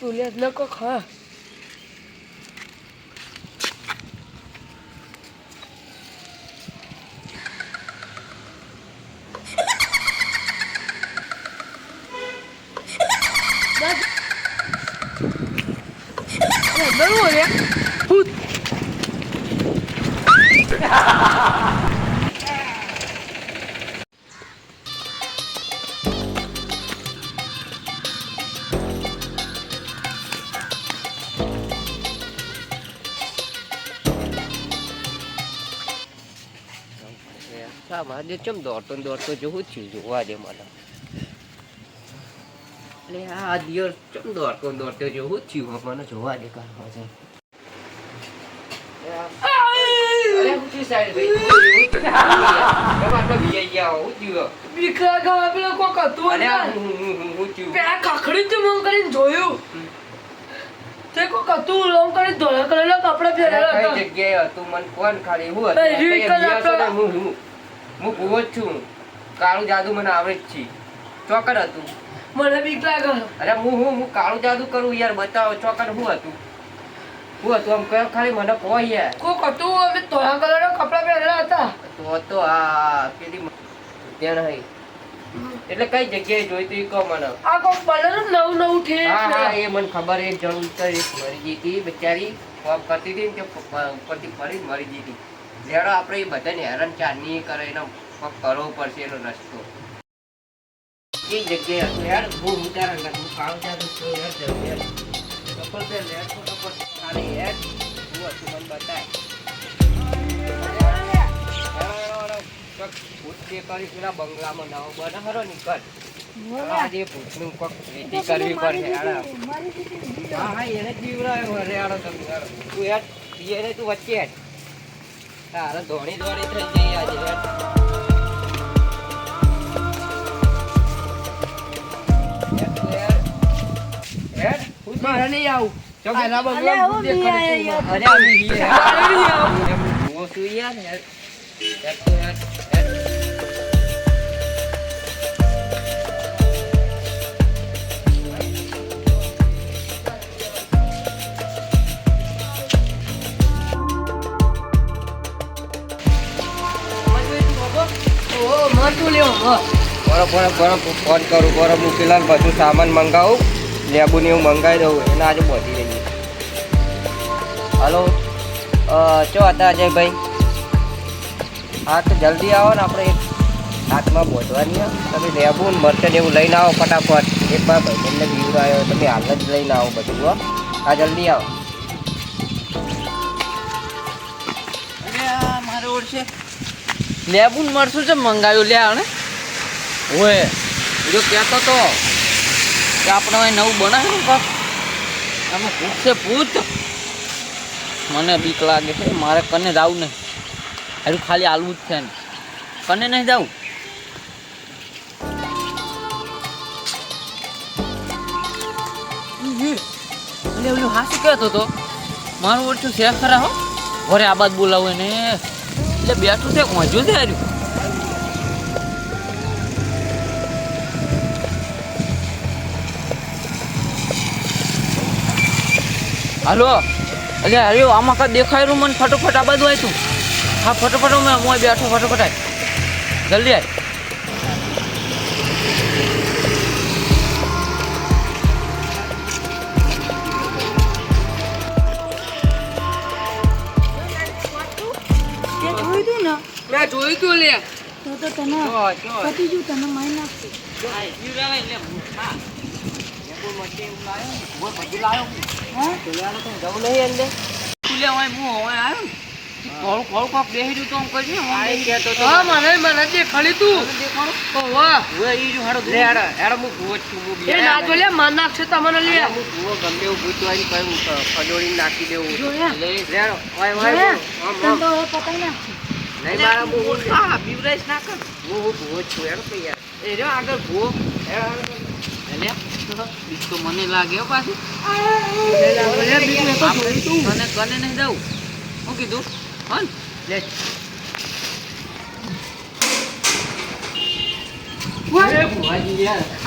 તું લે નકો ખા. બરોબર રે. આજે ચમ દોડતો દોડતો જોવું છું જોવા દે મને. એટલે આ દિવસ ચમ દોડતો દોડતો જોવું છું મને જોવા દે કરવા છે જોયું. તે લોમ ધોળા કલરના કપડા પહેરેલા કઈ હતા. જગ્યાએ હતું? મને કોણ ખાલી હું હતું હું હું. હું ભૂવો જ છું. કાળું જાદુ મને આવડે જ છે. ચોકર હતું. મને બીક લાગે અરે હું હું હું કાળું જાદુ કરું યાર બતાવો ચોકર હું હતું? હું હતું આમ કયો ખાલી મને કહો યાર. કોક હતું અમે ધોળા કલરના કપડા પહેરેલા હતા. તો તો આ પેલી ત્યાં નહીં. એટલે કઈ જગ્યાએ જોઈ તું ઈ કહો મને. આ કોક બલર નવું નવું છે. હા હા એ મને ખબર એ જરૂર છે એક મરી ગઈ હતી. બિચારી કોમ કરતી હતી ને તે ઉપરથી ફરી મરી ગઈ હતી. લેડો આપણે એ બધાને હેરાન ચારની કરે એનો કરવો પડશે એનો રસ્તો. એ જગ્યાએ હતું. યાર હું ઉતારા નથી હું કાળું જાદુ છું યાર જરૂર યાર ચપ્પલ પહેર લે ફટાફટ ખાલી યાર હું હતું મને બતાય ભૂત જે કરી પેલા બંગલામાં નવો બને ખરો નીકળ આજે ભૂતનું કોક વિધિ કરવી પડશે હા હા એને જ અરે આડો તમે તું યાર એને તું વચ્ચે હેડ. તારે ધોણી ધોણી થઈ ગઈ આજે. મારે નહીં આવું. આના બંગલા. અરે આવી. યાર. લેવો. બરો બરો બરો ફોન કરું બરો મૂકેલા ને બધું સામાન મંગાવું લેબુ ને એવું મંગાવી દઉં એને આજે પહોંચી જઈએ હલો ચો હતા અજયભાઈ હા તો જલ્દી આવો ને આપણે એક હાથમાં બોધવાની. તમે લેબુ ને મરચન એવું લઈને આવો ફટાફટ. એક વાર ભાઈને તમને આવ્યો તમે હાલ જ લઈને આવો બધું હો. હા જલ્દી આવો. મારે ઓળશે. લેબુ મળશું છે, મંગાવ્યું, લે આણે. ઓય, જો કહેતો તો કે આપણે અહીં નવું બનાવ્યું ને પાક આમાં ભૂત છે મને બીક લાગે છે, મારે કને જવું નહીં. હજુ ખાલી આલવું જ છે ને કને નહીં જવું? એટલે ઓલું હાસું કહેતો તો, મારું ઓછું શેર ખરા ઘરે આ બાદ બોલાવું એને. એટલે બેઠું છે વાંચ્યું છે હાર્યું હાલો એટલે હાર્યો આમાં દેખાય રહ્યું મને? ફટોફટ આ બધું આવ્યું હા, ફટોફટ મેં હું બેઠો, ફટોફટ જલ્દી આય. મેં જોયું તું લે? તો તો તને પતી ગયું તને મારી. નાખશે હા જવું નહીં અંદર હા હું હું માર હું ને હું નહીં મારા હું હું હું હું ભૂવો જ છું હેડો તો યાર. આગળ ભૂવો. તો મને લાગે પાછું. મને કને નહીં જવું શું કીધું? હા ને? લે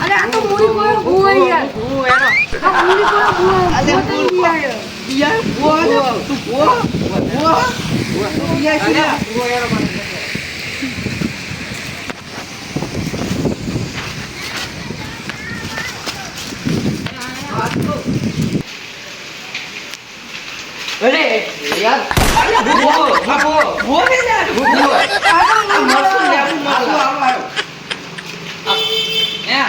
અરે આ તો કોઈ યાર. એનો. કોઈ અલે ભૂવા તો ભૂવા. યાર યાર, ભૂવો છે. તું ભૂવો? ભૂવો? તું યાર શું યાર? ભૂવો એનો મને. અરે, યાર. ભૂવો, ભૂવો. ભૂવો છે યાર, ભૂવો. આ મરચું લેવું, મરચું. આ, હે,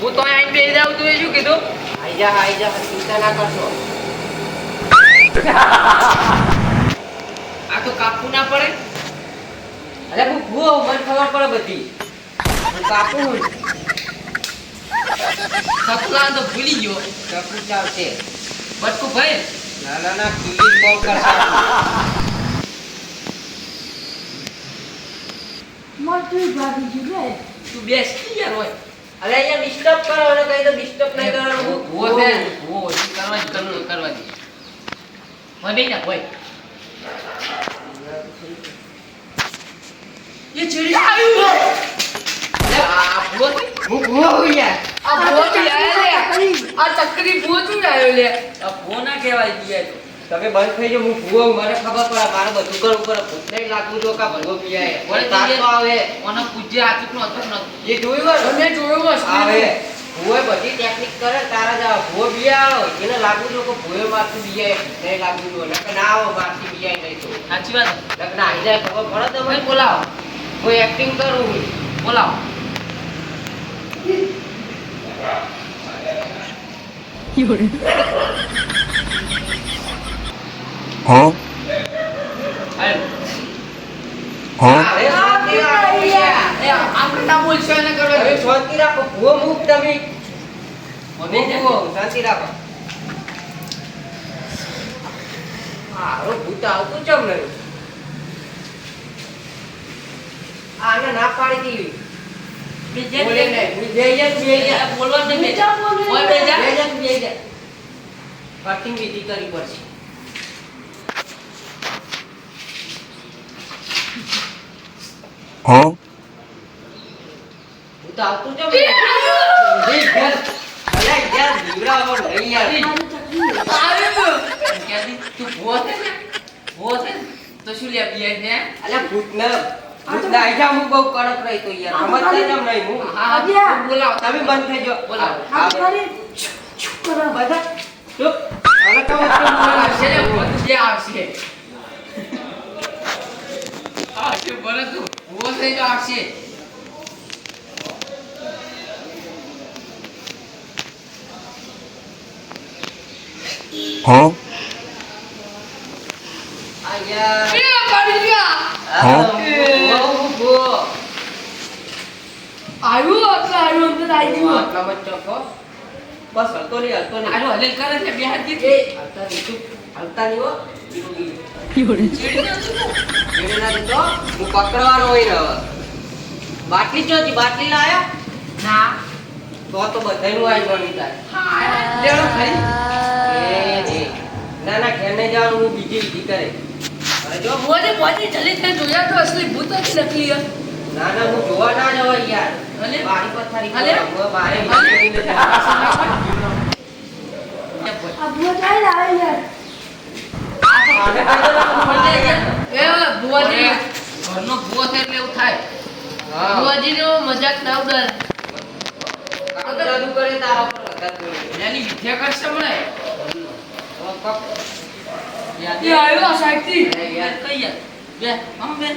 હું તું આઈને બેસી જાઉં એ શું કીધું? આઈ જા આઈ જા ચિંતા ના કરશો આ તો કાપવું ના પડે અરે હું ભૂવો મને ખબર પડે બધી હું કાપું હું તો ભૂલી ગયો સકલું ચાલ છે બટકું ભાઈ ના ના ના કિલી કોલ કરશે મળતું ભાગી ગયું તું બેસ યાર હોય અરે અહીંયા ડિસ્ટર્બ કરો અને કઈ તો ડિસ્ટર્બ નહીં કરવાનું. હું ભૂવો છે ભૂવો કરવા જ કરવું કરવા દે હોય બેસી જા ભાઈ એ ચીડી આવ્યું લે, આ ભૂવો છે? હું ભૂવો હું યાર. આ ભૂવો બી આયા લે આ ચકરી ભૂવો શું આવ્યો લે. આ ભૂવો ના કહેવાય બીજા તો. તમે બંધ થઈ જાઓ હું ભૂવો મને ખબર પડે મારે બધું કરવું પડે. ભૂત નહીં લાગવું જો કા ભૂવો પીવાય વળી તાર તો આવે. મને પૂજ્ય આચુક નો હતું નથી એ જોયું હોય? તમે જોયું હોય આવે. ભૂવે બધી ટેકનિક કરે તારા જ. ભૂવો આવે. એને લાગવું જો કે ભૂવો મારતું બિયાય નહીં લાગવું જો નકર ના આવો મારથી બીયા નહીં તો. સાચી વાત. નકર ના આવી જાય ખબર પડે તો ભાઈ બોલાવો. કોઈ એક્ટિંગ કરું બોલાવો. હાલો. આને ના પાડી દીધી. બીજે. બોલવા દે બેજા. કટિંગ કરવી પડશે. ભૂત આવતું ચમ નહીં? નહીં, ઘેર. યાર, બીવડાવો નહીં યાર. મારી ચકરી તું ભૂવો છે ને? છે તો શું લે બીએ છે અલા, ભૂતને ભૂતને આઈ જા, હું બહુ કડક રહી તો યાર. સમજતા કેમ નહીં હું. હા હા અજ્યા. તું બોલાવો તમે બંધ થઈ જાઓ. બોલાવો. હા છુ, છુ કરો. બધા. ચૂપ. જે થઈ આવશે. ગયા ભૂવો, ભૂવો. આવ્યું આવ્યું અંદર આવી ગયું બસ હલતો નહીં હલતો નહીં. આનો હલેલ કરે છે બે હાથ દીધી. હલતા નહીં હલતા નહીં હો. હું પકડવાનો હોય ને બાટલી ચોથી બાટલી લાયા? ના. તો તો બધાયનું આઈ બની થાય લેડો ખરી. ના ના ઘેર નહીં જવાનું હું બીજી વિધિ કરે જો ભૂવાને પહોંચી જલ્દી થઈ જોયા તો અસલી ભૂત નથી નકલી હે. ના ના હું જોવા ના જવાય યાર અલે. બારી પથારી અલે. હું બારે અલે. વિધિ નથી. આ ભૂત આવી આવે યાર આને કાઢો લાગુ પડે યાર. એ ભુવાજી ઘરનો ભૂવો છે એટલે એવું થાય ભુવાજી નો મજાક ના ઉડાડ કરે તારા પર વધારે એની વિદ્યા કરશે મને એ આવ્યો યાર, કઈ યાર બે આમ બે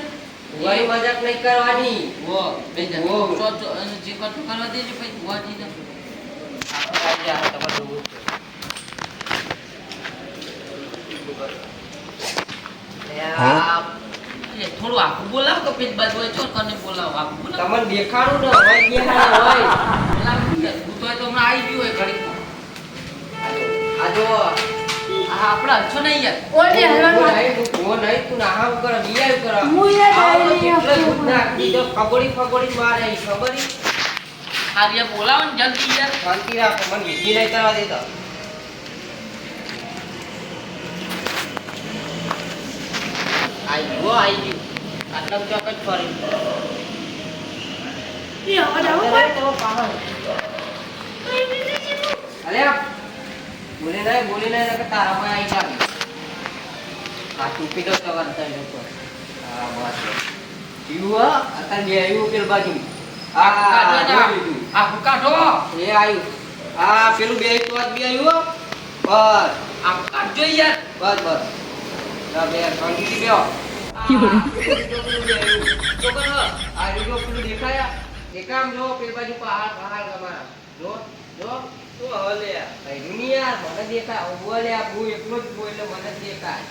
ભુવાની મજાક નહીં કરવાની વો બે જા વો. ચો ચો અને જે કરતો કરવા દેજો પછી ભૂવાજી ને આપણે કાઢી આ તમારે થોડું આખું બોલાવ કે પેટ બાજુ હોય ચો કને બોલાવ આખું બોલાવ તમને દેખાડું ને હોય દેખાડે હોય બોલાવ તો હમણાં આવી ગયું હોય ઘડીક આ જો આ આપણે હલશો નહીં યાર ઓલી હલવાનું ઓ નહીં, તું ભૂવો કર તું નાહા ઉપર નિયાય ઉપર. હું યાર આપતો દૂધ ફગોડી ફગોડી મારે ખબર? આર્ય બોલાવો ને જલ્દી યાર. શાંતિ રાખો મને વિધિ નહીં કરવા દેતો આઈ ગયો આઈ ગયો. આટલા ચોક જ ફરી અરે તો પાહણ. અરે આ બોલે નહીં બોલે નહીં નકર તારા માં આઈ જાવી. આ ટૂપી તો સવાર થાય લોકો હા બસ. જીવું હા. અત્યારે આવ્યું પેલ બાજુ આ જોઈ આ કાઢો. એ આવ્યું આ પેલું બે તો જ બે આવ્યું બસ. આ કાઢજો યાર. બસ બસ. ના બે શાંતિથી બેહો. આ દેખાયા. દેખામ જો પેલી બાજુ પહાડ પહાડ તમારા. જો જો. શું હવે લે કઈ મને દેખાય ઊભો લે આ હું એકલો જ છું એટલે મને દેખાય.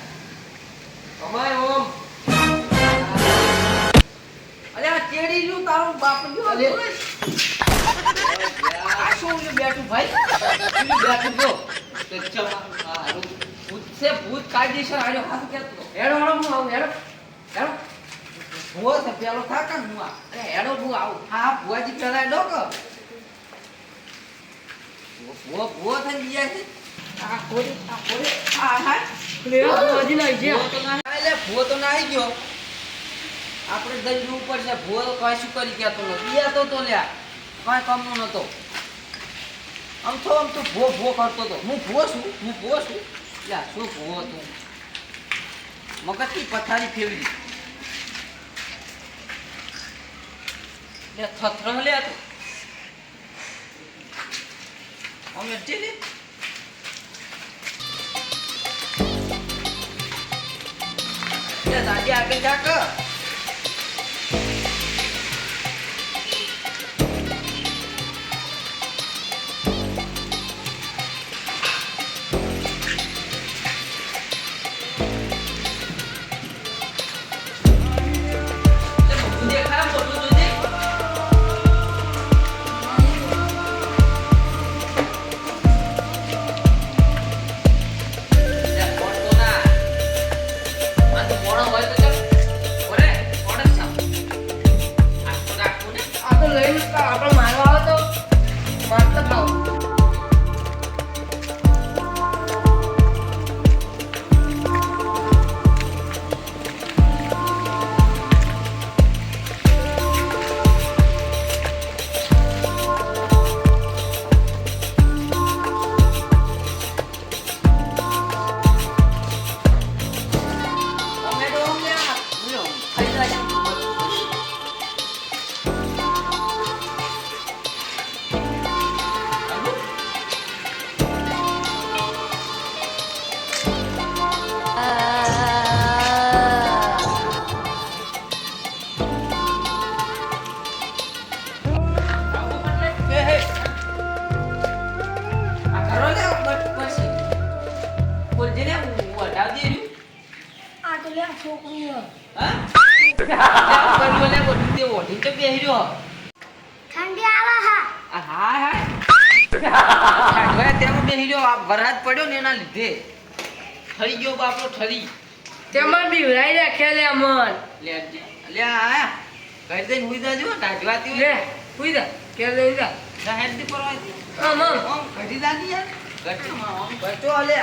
અમાય ઓમ. અરે આ ચેડી રહ્યું તારું બાપ રહ્યું અલે. આ શું બેઠું ભાઈ? બેઠું જો. તો ચમ આ ભૂત છે ભૂત કાયદેસર આજો હાથ કેતો હેડો હેડો હું આવું હેડો. હેડો. ભૂવો છે પેલો થાકા હું આ. હેડો ભૂ આવું. હા ભુવાજી પેલા હેડો કે ભૂવો ભૂવો થઈ ગયા છે. આ કોરી આ કોરી આ હા. લેવા બાજી ના છે તો ના એટલે ભૂવો તો ના આવી ગયો. આપણે દઈ જવું પડશે ભૂવો તો કઈ શું કરી ગયા તો નથી તો તો લ્યા કઈ કમનો નતો આમ તો આમ તો ભૂવો ભૂવો કરતો તો. હું ભૂવો છું હું ભૂવો છું. લ્યા શું ભૂવો તું મગજની પથારી ફેરવી. લે થથર લે તું. અમે ટીલી લે દાદી આગળ જા કર બેહી રહ્યો આ વરસાદ પડ્યો ને એના લીધે. ઠરી ગયો બાપરો ઠરી. તેમાં બીવરાઈ રાખ્યા લે મન. લે લે આ કહી દે હુઈ જાજો ટાજવાતી લે ઉઈ જા કે લઈ જા. ના હેડ પરવાતી આમ આમ ઓમ ઘડી દાદી યાર. ઘટી માં ઓમ ઘટો. લે